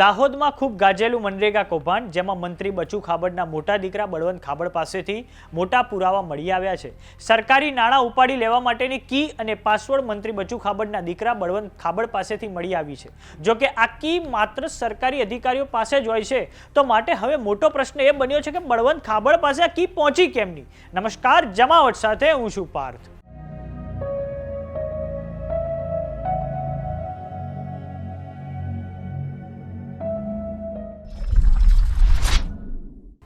દાહોદમાં ખૂબ ગાજેલું મનરેગા કૌભાંડ, જેમાં મંત્રી બચુ ખાબડના મોટા દીકરા બળવંત ખાબડ પાસેથી મોટા પુરાવા મળી આવ્યા છે. સરકારી નાણાં ઉપાડી લેવા માટેની કી અને પાસવર્ડ મંત્રી બચુ ખાબડના દીકરા બળવંત ખાબડ પાસેથી મળી આવી છે. જો કે આ કી માત્ર સરકારી અધિકારીઓ પાસે જ હોય છે, તો માટે હવે મોટો પ્રશ્ન એ બન્યો છે કે બળવંત ખાબડ પાસે આ કી પહોંચી કેમની? નમસ્કાર, જમાવટ સાથે હું છું પાર્થ.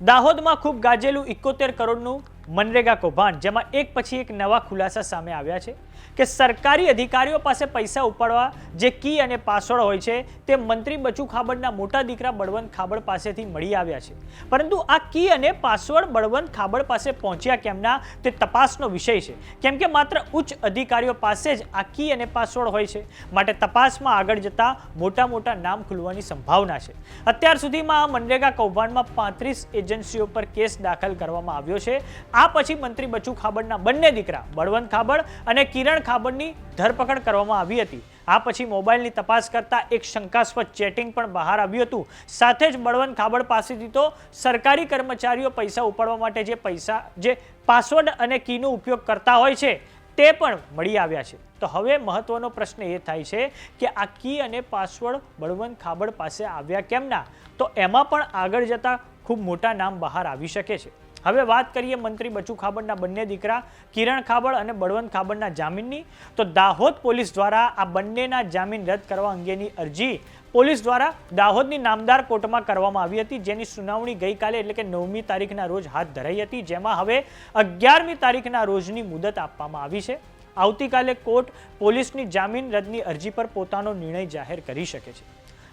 દાહોદમાં ખૂબ ગાજેલું ઇકોતેર કરોડનું મનરેગા કૌભાંડ, જેમાં એક પછી એક નવા ખુલાસા સામે આવ્યા છે કે સરકારી અધિકારીઓ પાસે પૈસા ઉપાડવા જે કી અને પાસવર્ડ હોય છે, તે મંત્રી બચુ ખાબડના મોટા દીકરા બળવંત ખાબડ પાસેથી મળી આવ્યા છે. પરંતુ આ કી અને પાસવર્ડ બળવંત ખાબડ પાસે પહોંચ્યા કેમના, તે તપાસનો વિષય છે. કેમ કે માત્ર ઉચ્ચ અધિકારીઓ પાસે જ આ કી અને પાસવર્ડ હોય છે. માટે તપાસમાં આગળ જતા મોટા મોટા નામ ખુલવાની સંભાવના છે. અત્યાર સુધીમાં આ મનરેગા કૌભાંડમાં પાંત્રીસ એજન્સીઓ પર કેસ દાખલ કરવામાં આવ્યો છે. આ પછી મંત્રી બચુ ખાબડના બંને દીકરા, બળવંત ખાબડ અને કિરણ ખાબડની ધરપકડ કરવામાં આવી હતી. આ પછી મોબાઈલની તપાસ કરતા એક શંકાસ્પદ ચેટિંગ પણ બહાર આવ્યું હતું. સાથે જ બળવંત ખાબડ પાસેથી તો સરકારી કર્મચારીઓ પૈસા ઉપાડવા માટે જે પૈસા, જે પાસવર્ડ અને કીનો ઉપયોગ કરતા હોય છે, તે પણ મળી આવ્યા છે. તો હવે મહત્વનો પ્રશ્ન એ થાય છે કે આ કી અને પાસવર્ડ બળવંત ખાબડ પાસે આવ્યા કેમ ના તો એમાં પણ આગળ જતા ખૂબ મોટા નામ બહાર આવી શકે છે. હવે વાત કરીએ મંત્રી બચુ ખાબડના બંને દીકરા, કિરણ ખાબડ અને બળવંત ખાબડના જામીનની. તો દાહોદ પોલીસ દ્વારા આ બંનેના જામીન રદ કરવા અંગેની અરજી પોલીસ દ્વારા દાહોદની નામદાર કોર્ટમાં કરવામાં આવી હતી, જેની સુનાવણી ગઈકાલે એટલે કે નવમી તારીખના રોજ હાથ ધરાઈ હતી, જેમાં હવે અગિયારમી તારીખના રોજની મુદત આપવામાં આવી છે. આવતીકાલે કોર્ટ પોલીસની જામીન રદની અરજી પર પોતાનો નિર્ણય જાહેર કરી શકે છે.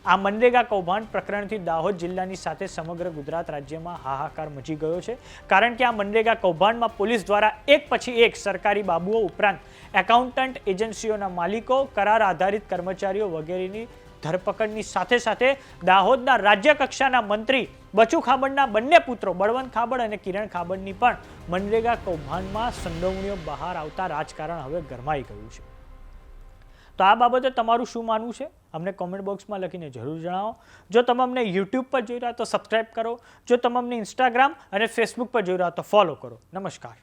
આ મનરેગા કૌભાંડ પ્રકરણથી દાહોદ જિલ્લાની સાથે સમગ્ર ગુજરાત રાજ્યમાં હાહાકાર મચી ગયો છે. કારણ કે આ મનરેગા કૌભાંડમાં પોલીસ દ્વારા એક પછી એક સરકારી બાબુઓ ઉપરાંત એકાઉન્ટન્ટ એજન્સીઓના માલિકો, કરાર આધારિત કર્મચારીઓ વગેરેની ધરપકડની સાથે સાથે દાહોદના રાજ્ય કક્ષાના મંત્રી બચુ ખાબડના બંને પુત્રો બળવંત ખાબડ અને કિરણ ખાબડની પણ મનરેગા કૌભાંડમાં સંડોવણીઓ બહાર આવતા રાજકારણ હવે ગરમાઈ ગયું છે. તો આ બાબતે તમારું શું માનવું છે? અમને કોમેન્ટ બોક્સમાં લખીને જરૂર જણાવો. જો તમે અમને યુટ્યુબ પર જોઈ રહ્યા તો સબસ્ક્રાઈબ કરો. જો તમે અમને ઇન્સ્ટાગ્રામ અને ફેસબુક પર જોઈ રહ્યા તો ફોલો કરો. નમસ્કાર.